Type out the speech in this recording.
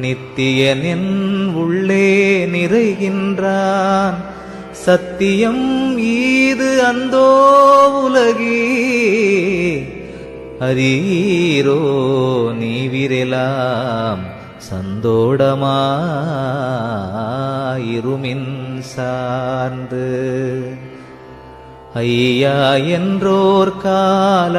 நித்தியனின் உள்ளே நிறைகின்றான். சத்தியம் ஈது அந்தோ உலகே. அரீரோ நீ விரலாம் சந்தோடமாயிருமின் சார்ந்து. ஐயா என்றோர் கால